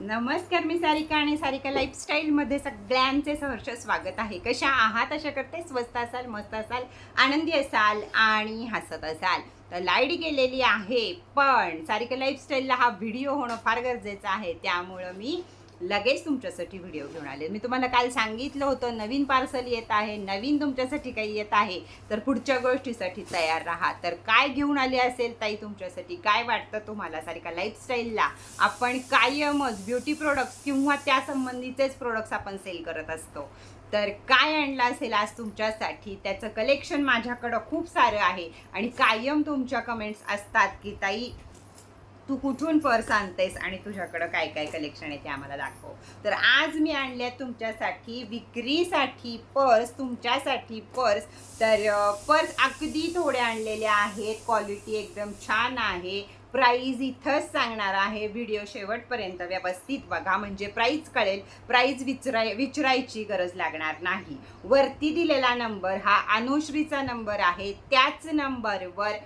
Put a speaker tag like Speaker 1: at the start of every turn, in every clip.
Speaker 1: नमस्कार मी सारिका आणि सारिका लाईफस्टाईलमध्ये सगळ्यांचे सहर्ष स्वागत आहे. कशा आहात? अशा करते स्वस्त असाल मस्त असाल आनंदी असाल आणि हसत असाल. तर लाइट गेलेली आहे पण सारिका लाईफस्टाईलला हा व्हिडिओ होणं फार गरजेचं आहे. त्यामुळं मी लगेच तुमच्यासाठी व्हिडिओ घेऊन आले. मी तुम्हाला काल सांगितलं होतं नवीन पार्सल येत आहे नवीन तुमच्यासाठी काही येत आहे तर पुढच्या गोष्टीसाठी तयार राहा. तर काय घेऊन आले असेल ताई तुमच्यासाठी? काय वाटतं तुम्हाला? सारिका लाईफस्टाईलला आपण कायमच ब्युटी प्रोडक्ट्स किंवा त्या संबंधीचेच प्रोडक्ट्स आपण सेल करत असतो. तर काय आणलं असेल आज तुमच्यासाठी? त्याचं कलेक्शन माझ्याकडं खूप सारं आहे आणि कायम तुमच्या कमेंट्स असतात की ताई तू कुठून पर्स आणतेस आणि तुझ्याकडं काय काय कलेक्शन आहे ते आम्हाला दाखव. तर आज मी आणल्या तुमच्यासाठी विक्रीसाठी पर्स तुमच्यासाठी पर्स. तर पर्स अगदी थोडे आणलेले आहेत. क्वालिटी एकदम छान आहे. प्राईज इथंच सांगणार आहे. व्हिडिओ शेवटपर्यंत व्यवस्थित बघा. म्हणजे प्राईज कळेल. प्राईज विचराय विचारायची गरज लागणार नाही. वरती दिलेला नंबर हा अनुश्रीचा नंबर आहे. त्याच नंबरवर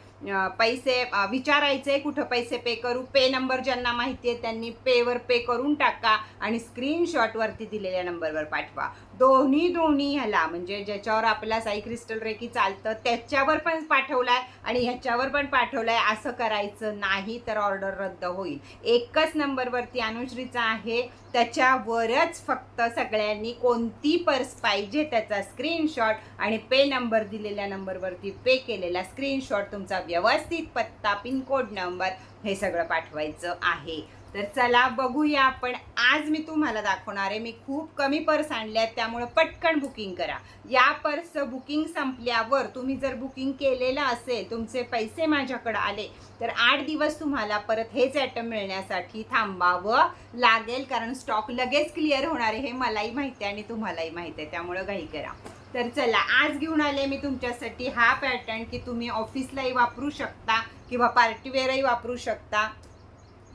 Speaker 1: पैसे विचारायचे कुठं पैसे पे करू. पे नंबर ज्यांना माहिती आहे त्यांनी पेवर पे करून टाका आणि स्क्रीनशॉटवरती दिलेल्या नंबरवर पाठवा. दोन्ही दोन्ही ह्याला म्हणजे ज्याच्यावर आपला साई क्रिस्टल रेकी चालतं त्याच्यावर पण पाठवलाय आणि ह्याच्यावर पण पाठवलाय असं करायचं नाही तर ऑर्डर रद्द होईल. एकच नंबरवरती अनुश्रीचा आहे त्याच्यावरच फक्त सगळ्यांनी कोणती पर्स पाहिजे त्याचा स्क्रीनशॉट आणि पे नंबर दिलेल्या नंबरवरती पे केलेला स्क्रीनशॉट तुमचा व्यवस्थित पत्ता पिनकोड नंबर हे सगळं पाठवायचं आहे. तर चला बघूया आपण. आज मी तुम्हाला दाखवणार आहे मी खूप कमी पर्स आणल्या आहेत त्यामुळं पटकन बुकिंग करा. या पर्सचं बुकिंग संपल्यावर तुम्ही जर बुकिंग केलेलं असेल तुमचे पैसे माझ्याकडं आले तर आठ दिवस तुम्हाला परत हेच ॲटम मिळण्यासाठी थांबावं लागेल कारण स्टॉक लगेच क्लिअर होणार आहे हे मलाही माहिती आहे आणि तुम्हालाही माहिती आहे त्यामुळं घाई करा. तर चला आज घेऊन आले मी तुमच्यासाठी हा पॅटर्न की तुम्ही ऑफिसलाही वापरू शकता किंवा पार्टीवेअरही वापरू शकता.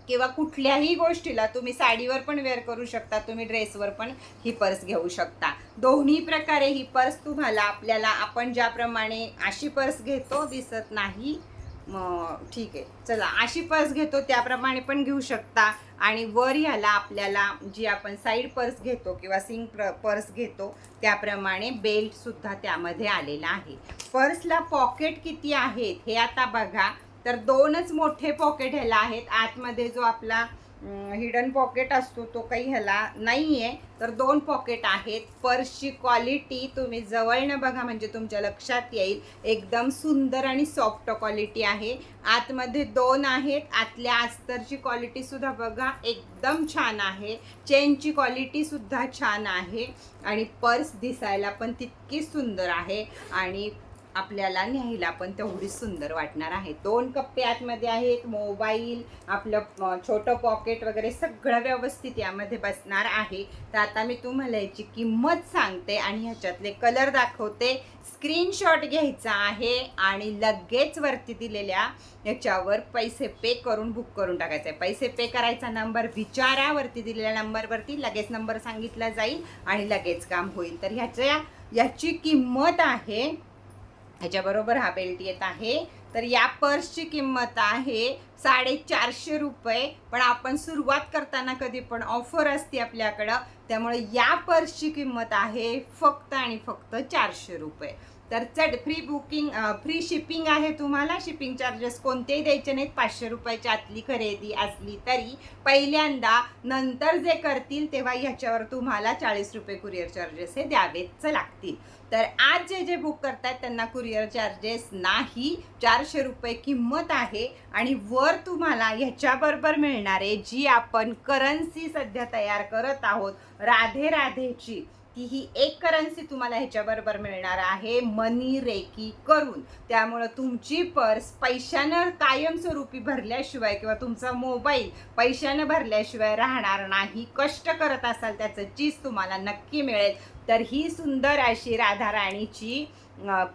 Speaker 1: किंवा कुठल्याही गोष्टीला तुम्ही साडीवर पण वेअर करू शकता तुम्ही ड्रेसवर पण ही पर्स घेऊ शकता. दोन्ही प्रकारे ही पर्स तुम्हाला आपल्याला आपण ज्याप्रमाणे अशी पर्स घेतो दिसत नाही मग ठीक आहे. चला अशी पर्स घेतो त्याप्रमाणे पण घेऊ शकता. आणि वर ह्याला आपल्याला जी आपण साईड पर्स घेतो किंवा सिंग पर्स घेतो त्याप्रमाणे बेल्टसुद्धा त्यामध्ये आलेला आहे. पर्सला पॉकेट किती आहेत हे आता बघा. तर दोनच मोठे पॉकेट ह्याला आहेत. आतमध्ये जो आपला हिडन पॉकेट असतो तो काही ह्याला नाही आहे तर दोन पॉकेट आहेत. पर्सची क्वालिटी तुम्ही जवळनं बघा म्हणजे तुमच्या लक्षात येईल. एकदम सुंदर आणि सॉफ्ट क्वालिटी आहे. आतमध्ये दोन आहेत. आतल्या अस्तरची क्वालिटीसुद्धा बघा एकदम छान आहे. चेनची क्वालिटीसुद्धा छान आहे. आणि पर्स दिसायला पण तितकी सुंदर आहे. आणि आपल्याला न्यायला पण तेवढी सुंदर वाटणार आहे. दोन कप्पे आतमध्ये आहेत मोबाईल आपलं छोटं पॉकेट वगैरे सगळं व्यवस्थित यामध्ये बसणार आहे. तर आता मी तुम्हाला याची किंमत सांगते आणि ह्याच्यातले कलर दाखवते. स्क्रीनशॉट घ्यायचा आहे आणि लगेच वरती दिलेल्या याच्यावर पैसे पे करून बुक करून टाकायचं. आहे पैसे पे करायचा नंबर विचारा वरती दिलेल्या नंबरवरती लगेच नंबर सांगितला जाईल आणि लगेच काम होईल. तर ह्याच्या याची किंमत आहे ह्याच्याबरोबर हा बेल्ट येत आहे. तर या पर्सची किंमत आहे साडेचारशे रुपये. पण आपण सुरुवात करताना कधी पण ऑफर असते आपल्याकडं. त्यामुळे या पर्सची किंमत आहे फक्त आणि फक्त चारशे रुपये. तर चढ फ्री बुकिंग फ्री शिपिंग आहे तुम्हाला. शिपिंग चार्जेस कोणतेही द्यायचे नाहीत. पाचशे रुपयाची आतली खरेदी असली तरी पहिल्यांदा नंतर जे करतील तेव्हा ह्याच्यावर तुम्हाला चाळीस रुपये कुरिअर चार्जेस हे द्यावेच लागतील. तर आज जे जे बुक करतायत त्यांना कुरिअर चार्जेस नाही. चारशे रुपये किंमत आहे. आणि वर तुम्हाला ह्याच्याबरोबर मिळणारे जी आपण करन्सी सध्या तयार करत आहोत राधे राधेची ती ही एक करन्सी तुम्हाला ह्याच्याबरोबर मिळणार आहे मनी रेकी करून. त्यामुळं तुमची पर्स पैशानं कायमस्वरूपी भरल्याशिवाय किंवा तुमचा मोबाईल पैशानं भरल्याशिवाय राहणार नाही कष्ट करत असाल त्याचं चीज तुम्हाला नक्की मिळेल. तर ही सुंदर अशी राधा राणीची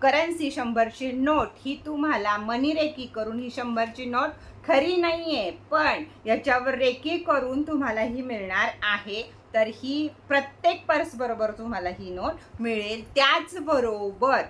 Speaker 1: करन्सी शंभरची नोट ही तुम्हाला मनी रेकी करून ही शंभरची नोट खरी नाही आहे पण याच्यावर रेकी करून तुम्हाला ही मिळणार आहे. तर ही प्रत्येक पर्स बरोबर तुम्हाला ही नोट मिळेल. त्याचबरोबर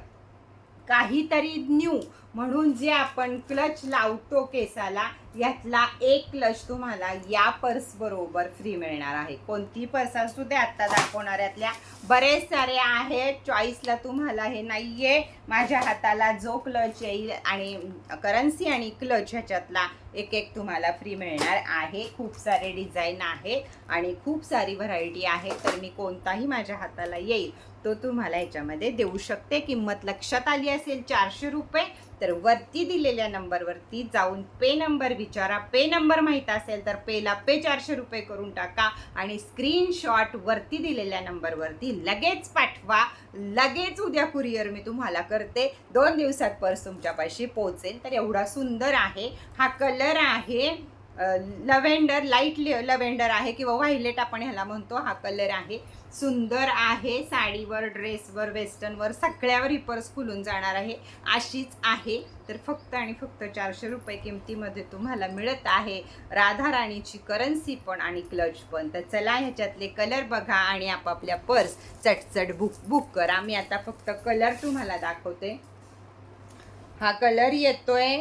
Speaker 1: काहीतरी न्यू म्हणून जे आपण क्लच लावतो केसाला यातला एक क्लच तुम्हाला या पर्स बरोबर फ्री मिळणार आहे. कोणती पर्स असू दे आत्ता दाखवणाऱ्यातल्या बरेच सारे आहेत. चॉईसला तुम्हाला हे नाही आहे माझ्या हाताला जो क्लच येईल आणि करन्सी आणि क्लच ह्याच्यातला एक एक तुम्हाला फ्री मिळणार आहे. खूप सारे डिझाईन आहे आणि खूप सारी व्हरायटी आहे. तर मी कोणताही माझ्या हाताला येईल तो तुम्हाला याच्यामध्ये देऊ शकते. किंमत लक्षात आली असेल चारशे रुपये तर वरती दिलेल्या नंबरवरती जाऊन पे नंबर विचारा. पे नंबर माहीत असेल तर पेला पे चारशे रुपये करून टाका आणि स्क्रीनशॉट वरती दिलेल्या नंबरवरती लगेच पाठवा. लगेच उद्या कुरिअर मी तुम्हाला करते. दोन दिवसात पर्स तुमच्यापाशी पोहोचेल. तर एवढा सुंदर आहे. हा कलर आहे. लव्हेंडर लाइट लव्हेंडर आहे किंवा व्हायलेट आपण ह्याला म्हणतो हा कलर आहे. सुंदर आहे साडीवर ड्रेसवर वेस्टर्नवर सगळ्यावर ही पर्स खुलून जाणार आहे. अशीच आहे. तर फक्त आणि फक्त चारशे रुपये किमतीमध्ये तुम्हाला मिळत आहे. राधा राणीची करन्सी पण आणि क्लच पण. तर चला ह्याच्यातले कलर बघा आणि आपापल्या पर्स चटचट बुक बुक करा. मी आता फक्त कलर तुम्हाला दाखवते. हा कलर येतोय.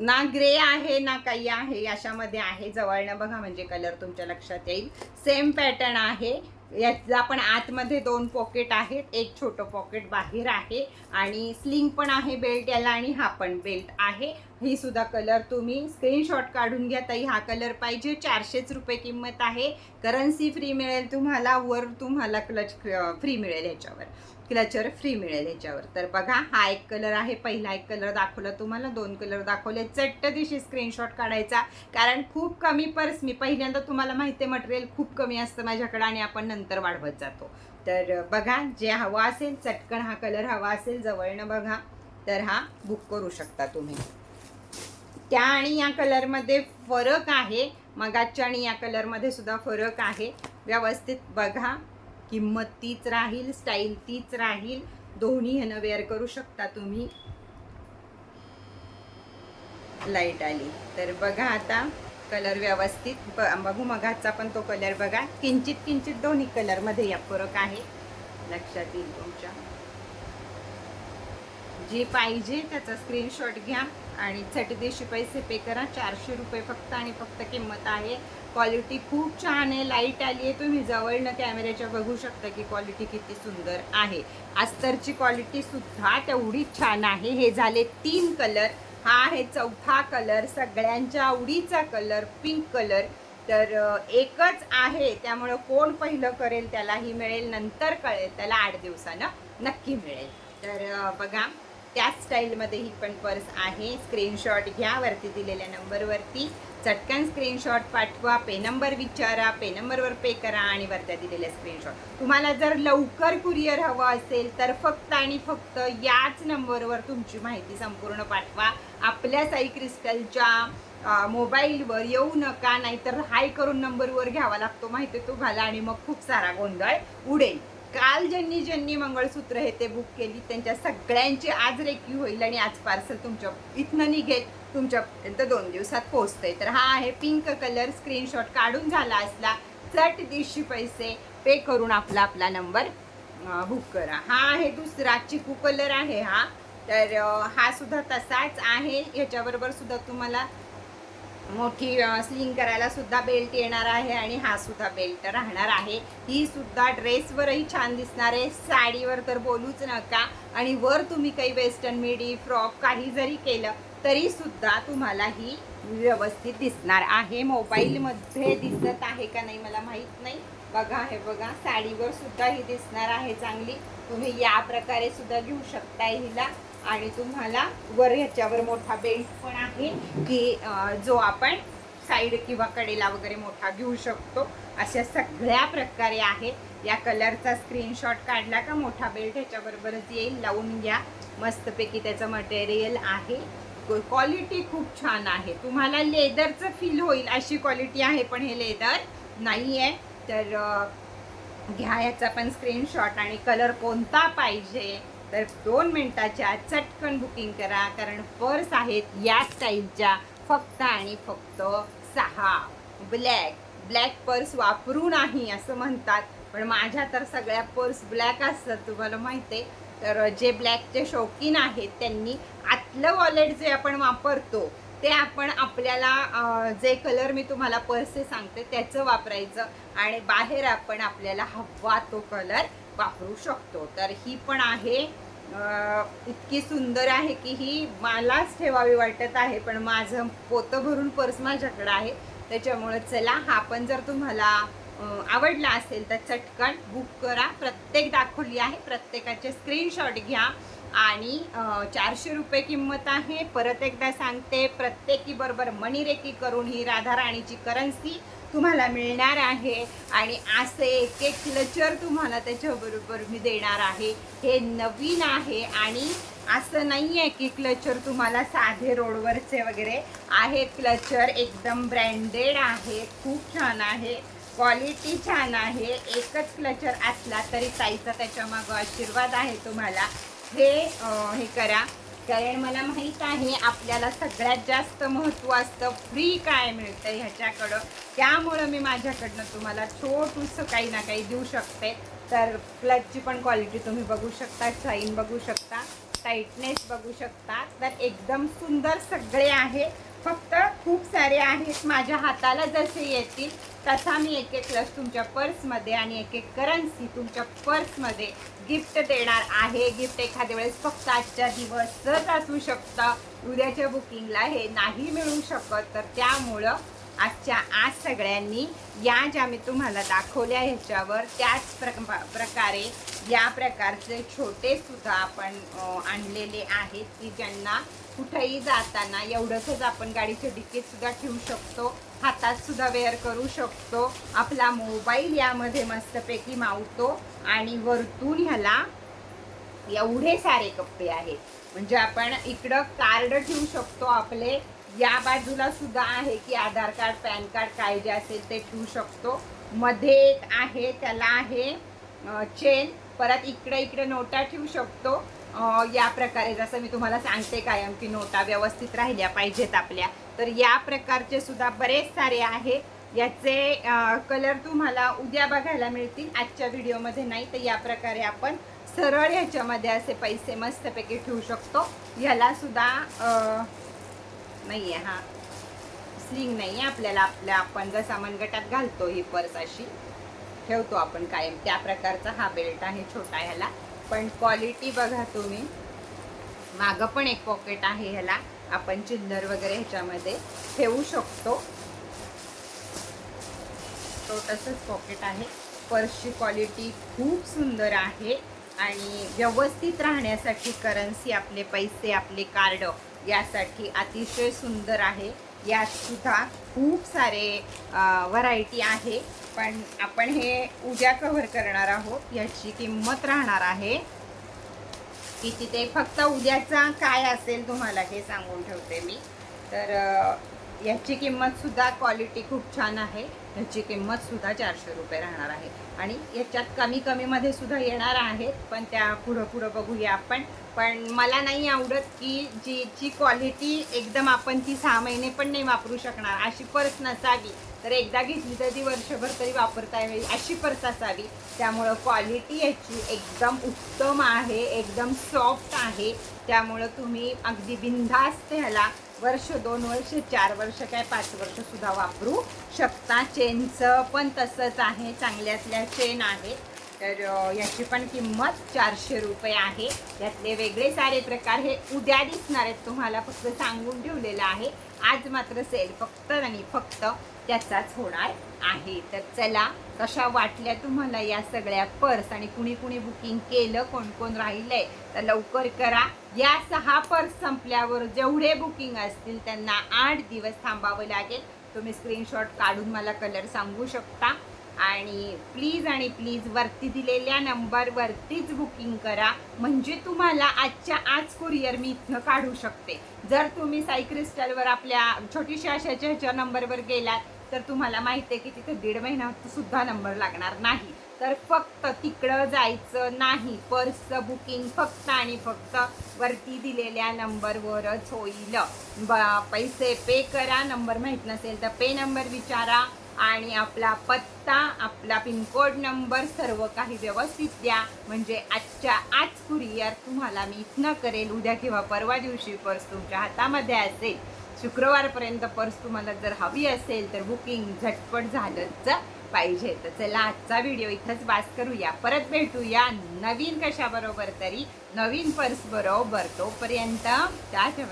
Speaker 1: ना ग्रे आहे ना काही आहे अशामध्ये आहे. जवळनं बघा म्हणजे कलर तुमच्या लक्षात येईल. सेम पॅटर्न आहे. याचा पण आतमध्ये दोन पॉकेट आहेत. एक छोटं पॉकेट बाहेर आहे आणि स्लिंग पण आहे बेल्ट याला आणि हा पण बेल्ट आहे. ही सुद्धा कलर तुम्ही स्क्रीनशॉट काढून घ्या ताई. हा कलर पाहिजे. चारशेच रुपये किंमत आहे. करन्सी फ्री मिळेल तुम्हाला. वर तुम्हाला क्लच फ्री मिळेल ह्याच्यावर. क्लचर फ्री मिळेल ह्याच्यावर तर बघा हा एक कलर आहे पहिला एक कलर दाखवला तुम्हाला दोन कलर दाखवले. चट्ट दिवशी स्क्रीनशॉट काढायचा कारण खूप कमी पर्स मी पहिल्यांदा तुम्हाला माहिती आहे मटेरियल खूप कमी असतं माझ्याकडं आणि आपण नंतर वाढवत जातो. तर बघा जे हवा असेल चटकन हा कलर हवा असेल जवळनं बघा. तर हा बुक करू शकता तुम्ही. त्या आणि या कलरमध्ये फरक आहे मगाच्या आणि या कलरमध्ये सुद्धा फरक आहे. व्यवस्थित बघा. किंमत तीच राहील स्टाईल तीच राहील. दोन्ही ह्यानं वेअर करू शकता तुम्ही. लाइट आली. तर बघा आता कलर व्यवस्थित. ब- बघू मगाचा पण तो कलर बघा. किंचित किंचित दोन्ही कलरमध्ये या फरक आहे. लक्षात येईल तुमच्या. जे पाहिजे त्याचा स्क्रीनशॉट घ्या. आणि चटदेशी पैसे पे करा. चारशे रुपये फक्त आणि फक्त किंमत आहे. क्वालिटी खूप छान आहे. लाइट आली आहे. तुम्ही जवळनं कॅमेऱ्याच्या बघू शकता की क्वालिटी किती सुंदर आहे. अस्तरची क्वालिटी सुद्धा तेवढीच छान आहे. हे झाले तीन कलर हा आहे चौथा कलर सगळ्यांच्या आवडीचा कलर पिंक कलर तर एकच आहे. त्यामुळं कोण पहिलं करेल त्यालाही मिळेल. नंतर कळेल. त्याला आठ दिवसानं नक्की मिळेल. तर बघा. त्याच स्टाईलमध्ये ही पण पर्स आहे. स्क्रीनशॉट घ्या वरती दिलेल्या नंबरवरती. चटकन स्क्रीनशॉट पाठवा पे नंबर विचारा पे नंबरवर पे करा आणि वरत्या दिलेल्या स्क्रीनशॉट तुम्हाला जर लवकर कुरिअर हवं असेल तर फक्त आणि फक्त याच नंबरवर तुमची माहिती संपूर्ण पाठवा. आपल्या साई क्रिस्टलच्या मोबाईलवर येऊ नका नाहीतर हाय करून नंबरवर घ्यावा लागतो. माहिती आहे तुम्हाला आणि मग खूप सारा गोंधळ उडेल. काल ज्यांनी ज्यांनी मंगळसूत्र हे ते बुक केली त्यांच्या सगळ्यांची आज रेकी होईल आणि आज पार्सल तुमच्या इथनं निघेल. तुमच्यापर्यंत दोन दिवसात पोहोचतंय. तर हा आहे पिंक कलर स्क्रीनशॉट काढून झाला असला चट दिवशी पैसे पे करून आपला आपला नंबर बुक करा. हा आहे दुसरा चिकू कलर आहे हा. तर हा सुद्धा तसाच आहे. ह्याच्याबरोबर सुद्धा तुम्हाला मोठी स्लिंग करायला सुद्धा बेल्ट येणार आहे आणि हा सुद्धा बेल्ट राहणार आहे. ही सुद्धा ड्रेसवरही छान दिसणार आहे. साडीवर तर बोलूच नका. आणि वर तुम्ही काही वेस्टर्न मिडी फ्रॉक काही जरी केलं तरी सुद्धा तुम्हाला ही व्यवस्थित दिसणार आहे. मोबाईलमध्ये दिसत आहे का नाही मला माहीत नाही. बघा हे बघा साडीवर सुद्धा ही दिसणार आहे चांगली. तुम्ही या प्रकारे सुद्धा घेऊ शकताय हिला. आणि तुम्हाला वर ह्याच्यावर मोठा बेल्ट पण आहे की जो आपण साईड किंवा कडेला वगैरे मोठा घेऊ शकतो. अशा सगळ्या प्रकारे आहे या कलरचा स्क्रीनशॉट काढला का मोठा बेल्ट ह्याच्याबरोबरच येईल. लावून घ्या. मस्तपैकी त्याचं मटेरियल आहे. क्वालिटी खूप छान आहे. तुम्हाला लेदरचं फील होईल अशी क्वालिटी आहे पण हे लेदर नाही आहे तर घ्या याचा पण स्क्रीनशॉट आणि कलर कोणता पाहिजे? तर दोन मिनटाच्या चटकन बुकिंग करा कारण पर्स आहेत या स्टाईलच्या फक्त आणि फक्त सहा. ब्लॅक ब्लॅक पर्स वापरू नाही असं म्हणतात. पण माझ्या तर सगळ्या पर्स ब्लॅक असतात तुम्हाला माहिती आहे. तर जे ब्लॅकचे शौकीन आहेत त्यांनी आतलं वॉलेट जे आपण वापरतो ते आपण आपल्याला जे कलर मी तुम्हाला पर्सचे सांगते त्याचं वापरायचं. आणि बाहेर आपण आपल्याला हवा तो कलर वापरू शकतो. तर ही पण आहे. इतकी सुंदर आहे की ही मलाच ठेवावी वाटत आहे पण माझं पोतं भरून पर्स माझ्याकडं आहे. त्याच्यामुळं चला हा पण जर तुम्हाला आवडला असेल तर चटकन बुक करा. प्रत्येक दाखवली आहे. प्रत्येकाचे स्क्रीनशॉट घ्या. आणि चारशे रुपये किंमत आहे. परत एकदा सांगते प्रत्येकी बरोबर मणिरेकी करून ही राधा राणीची करन्सी. तुम्हाला मिळणार आहे. आणि असे एक एक क्लचर तुम्हाला त्याच्याबरोबर मी देणार आहे. हे नवीन आहे आणि असं नाही आहे की क्लचर तुम्हाला साधे रोडवरचे वगैरे आहेत क्लचर एकदम ब्रँडेड आहे. खूप छान आहे. क्वालिटी छान आहे. एकच क्लचर असला तरी ताईचा त्याच्यामागं आशीर्वाद आहे तुम्हाला. हे हे करा. कारण मला माहीत आहे आपल्याला सगळ्यात जास्त महत्त्व असतं फ्री काय मिळतं ह्याच्याकडं. त्यामुळं मी माझ्याकडनं तुम्हाला छोटूसं काही ना काही देऊ शकते. तर क्लचची पण क्वालिटी तुम्ही बघू शकता शाईन बघू शकता टाईटनेस बघू शकता. तर एकदम सुंदर सगळे आहे. फक्त खूप सारे आहेत माझ्या हाताला जसे येतील तसा मी एक एक क्लच तुमच्या पर्समध्ये आणि एक एक करन्सी तुमच्या पर्समध्ये गिफ्ट देणार आहे. गिफ्ट एखाद्या वेळेस फक्त आजच्या दिवसच असू शकतं. उद्याच्या बुकिंगला हे नाही मिळू शकत. तर त्यामुळं आजच्या आज सगळ्यांनी या ज्या मी तुम्हाला दाखवल्या ह्याच्यावर त्याच प्र- प्रकारे या प्रकारचे छोटेसुद्धा आपण आणलेले आहेत की ज्यांना कुठेही जाताना एवढंसच आपण गाडीच्या डिकीत सुद्धा ठेवू शकतो. हातात सुद्धा वेअर करू शकतो. आपला मोबाईल यामध्ये मस्तपैकी मावतो. आणि वरतून ह्याला एवढे सारे कप्पे आहेत. म्हणजे आपण इकडं कार्ड ठेवू शकतो आपले. या बाजूला सुद्धा आहे की आधार कार्ड पॅन कार्ड काय जे असेल ते ठेवू शकतो. मध्ये एक आहे त्याला आहे चेन परत इकडे इकडे नोटा ठेवू शकतो. या प्रकारे जसं मी तुम्हाला सांगते कायम की नोटा व्यवस्थित राहिल्या पाहिजेत आपल्या. तर या प्रकारचे सुद्धा बरेच सारे आहे. याचे कलर तुम्हाला उद्या बघायला मिळतील. आजच्या व्हिडिओमध्ये नाही तर या प्रकारे आपण सरळ ह्याच्यामध्ये असे पैसे मस्तपैकी ठेवू शकतो. ह्याला सुद्धा नाही आहे हा. स्लिंग नाही आहे आपल्याला. आपल्या आपण जसा मनगटात घालतो ही पर्स अशी ठेवतो आपण कायम. त्या प्रकारचा हा बेल्ट आहे छोटा ह्याला. पण क्वालिटी बघा तुम्ही. मागं पण एक पॉकेट आहे ह्याला. आपण चिल्लर वगैरे ह्याच्यामध्ये ठेवू शकतो. तो तसंच पॉकेट आहे. पर्सची क्वालिटी खूप सुंदर आहे. आणि व्यवस्थित राहण्यासाठी करन्सी आपले पैसे आपले कार्ड यासाठी अतिशय सुंदर आहे. यात सुद्धा खूप सारे व्हरायटी आहे. पण आपण हे उद्या कव्हर करणार आहोत. याची किंमत राहणार आहे. की तिथे फक्त उद्याचा काय असेल तुम्हाला हे सांगून ठेवते मी. तर याची किंमतसुद्धा क्वालिटी खूप छान आहे. ह्याची किंमतसुद्धा चारशे रुपये राहणार आहे. आणि याच्यात कमी कमीमध्ये सुद्धा येणार आहेत पण त्या पुढं पुढं बघूया आपण. पण मला नाही आवडत की जी जी क्वालिटी एकदम आपण ती सहा महिने पण नाही वापरू शकणार. अशी पर्स नसावी. तर एकदा घेतली तर ती वर्षभर तरी वापरता येईल अशी पर्स असावी. त्यामुळं क्वालिटी याची एकदम उत्तम आहे एकदम सॉफ्ट आहे. त्यामुळं तुम्ही अगदी बिनधास्त ह्याला वर्ष दोन वर्ष चार वर्ष काय पाच वर्ष सुद्धा वापरू शकता. चेनचं पण तसंच आहे चांगल्यातल्या चेन आहेत. तर याची पण किंमत चारशे रुपये आहे. यातले वेगळे सारे प्रकार हे उद्या दिसणार आहेत. तुम्हाला फक्त सांगून ठेवलेलं आहे. आज मात्र सेल फक्त आणि फक्त त्याचाच होणार आहे. तर चला कशा वाटल्या तुम्हाला या सगळ्या पर्स? आणि कुणी कुणी बुकिंग केलं? कोण कोण राहिलंय? तर लवकर करा. या सहा पर्स संपल्यावर जेवढे बुकिंग असतील त्यांना आठ दिवस थांबावं लागेल. तुम्ही स्क्रीनशॉट काढून मला कलर सांगू शकता. आणि प्लीज आणि प्लीज वरती दिलेल्या नंबरवरतीच बुकिंग करा. म्हणजे तुम्हाला आजच्या आज कुरिअर मी इथनं काढू शकते. जर तुम्ही साई क्रिस्टलवर आपल्या छोटीशा अशाच्या ह्याच्या नंबरवर गेलात तर तुम्हाला माहिती आहे की तिथे दीड महिना सुद्धा नंबर लागणार नाही. तर फक्त तिकडं जायचं नाही. पर्सचं बुकिंग फक्त आणि फक्त वरती दिलेल्या नंबरवरच होईल. ब पैसे पे करा. नंबर माहीत नसेल तर पे नंबर विचारा. आणि आपला पत्ता आपला पिनकोड नंबर सर्व काही व्यवस्थित द्या. म्हणजे आजच्या आज कुरिअर तुम्हाला मी इथनं करेल. उद्या किंवा परवा दिवशी पर्स तुमच्या हातामध्ये असेल. शुक्रवारपर्यंत पर्स तुम्हाला जर हवी असेल तर बुकिंग झटपट झालंच पाहिजे. तर चला आजचा व्हिडिओ इथंच वास करूया. परत भेटूया नवीन कशाबरोबर तरी नवीन पर्स बरोबर तोपर्यंत टाटा